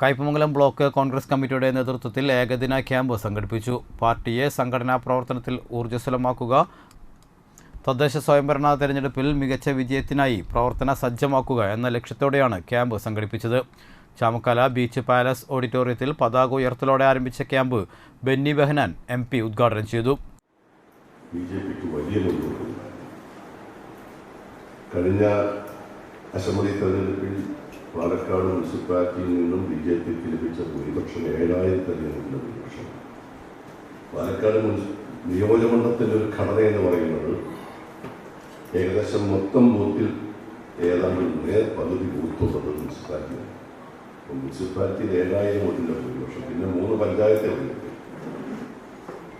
Kaipamangalam block Congress കമ്മിറ്റിയുടെ നേതൃത്വത്തിൽ ഏകദിന ക്യാമ്പ് സംഘടിപ്പിച്ചു. പാർട്ടിയെ സംഘടനാ പ്രവർത്തനത്തിൽ ഊർജസ്വലമാക്കുക തദ്ദേശ സ്വയംഭരണ തെരഞ്ഞെടുപ്പിൽ മികച്ച വിജയത്തിനായി പ്രവർത്തന സജ്ജമാക്കുക എന്ന ലക്ഷ്യത്തോടെയാണ് ക്യാമ്പ് സംഘടിപ്പിച്ചത്. ചാമക്കാല ബീച്ച് പാലസ് ഓഡിറ്റോറിയത്തിൽ പതാക ഉയർത്തലോടെ ആരംഭിച്ച camp Benny Behanan M P ഉദ്ഘാടനം ചെയ്തു. കഴിഞ്ഞ അസംബ്ലി തെരഞ്ഞെടുപ്പിൽ പാലക്കാട് മുനിസിപ്പാലിറ്റിയിൽ നിന്നും ബി ജെ പിക്ക് ലഭിച്ച ഭൂരിപക്ഷം ഏഴായിരത്തധികം ഭൂരിപക്ഷം. പാലക്കാട് നിയോജകമണ്ഡലത്തിന്റെ ഒരു ഘടന എന്ന് പറയുന്നത് ഏകദേശം മൊത്തം ബൂത്തിൽ ഏതാണ്ട് നേർ പകുതി ബൂത്തുള്ളത് മുനിസിപ്പാലിറ്റിയാണ്. മുനിസിപ്പാലിറ്റിയിൽ ഏഴായിരം വോട്ടിന്റെ ഭൂരിപക്ഷം പിന്നെ മൂന്ന് പഞ്ചായത്തുകളുണ്ട്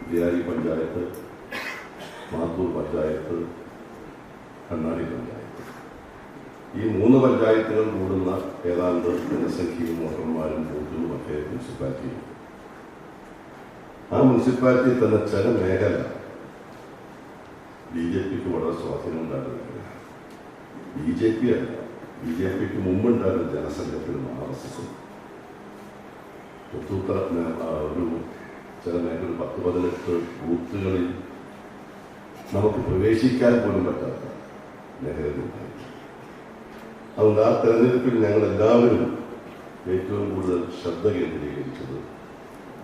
ബിഹാരി പഞ്ചായത്ത് മാത്തൂർ പഞ്ചായത്ത് കണ്ണാടി പഞ്ചായത്ത്. ഈ മൂന്ന് പഞ്ചായത്തുകൾ കൂടുന്ന ഏതാണ്ട് ജനസംഖ്യയും വോട്ടർമാരും ബൂത്തുകളും ഒക്കെ മുനിസിപ്പാലിറ്റിയും ആ മുനിസിപ്പാലിറ്റി തന്നെ ചില മേഖല ബി ജെ പിക്ക് വളരെ സ്വാധീനം ഉണ്ടായിരുന്നില്ല ബി ജെ പി അല്ല. ബി ജെ പിക്ക് മുമ്പുണ്ടായിരുന്ന ജനസംഘത്തിനും ആർ എസ് എസും പുത്തൂത്ത ഒരു ചില മേഖല പത്ത് പതിനെട്ട് ബൂത്തുകളിൽ നമുക്ക് പ്രവേശിക്കാൻ പോലും പറ്റാത്ത മേഖലകളുണ്ടായി അതുകൊണ്ട് ആ തെരഞ്ഞെടുപ്പിൽ ഞങ്ങൾ എല്ലാവരും ഏറ്റവും കൂടുതൽ ശ്രദ്ധ കേന്ദ്രീകരിച്ചത്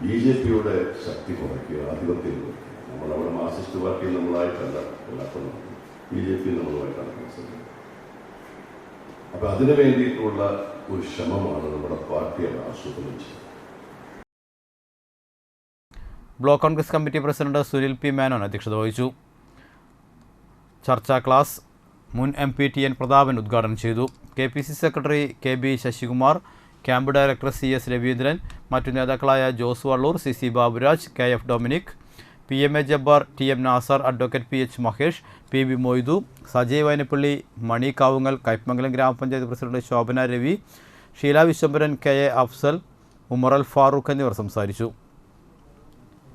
ബി ജെ പിയുടെ ശക്തി കുറയ്ക്കുക ആധിപത്യം കുറയ്ക്കുക. നമ്മളവിടെ മാർസിസ്റ്റ് പാർട്ടി നമ്മളായിട്ടല്ല എല്ലാത്തും ബി ജെ പി നമ്മളുമായിട്ടാണ് മനസ്സിലാക്കുന്നത് അപ്പൊ അതിനു വേണ്ടിയിട്ടുള്ള ഒരു ശ്രമമാണ് നമ്മുടെ പാർട്ടി അത് ആസൂത്രണം ചെയ്യുന്നത്. Block Congress committee president Sunil P Menon അധ്യക്ഷത വഹിച്ചു. ചർച്ചാ ക്ലാസ് മുൻ M P T N Prathapan ഉദ്ഘാടനം ചെയ്തു. K P C secretary K B Sasikumar camp director C S Raveendran മറ്റു നേതാക്കളായ Jose Valloor C C Baburaj K F Dominic P M A Jabbar T M Nasar advocate P H Mahesh P B Moithu Sajay Vayanappally Mani Kavungal Kaipamangalam ഗ്രാമപഞ്ചായത്ത് president Shobhana Ravi Sheela Vishwambharan K A Afsal Umaral Farooq എന്നിവർ സംസാരിച്ചു.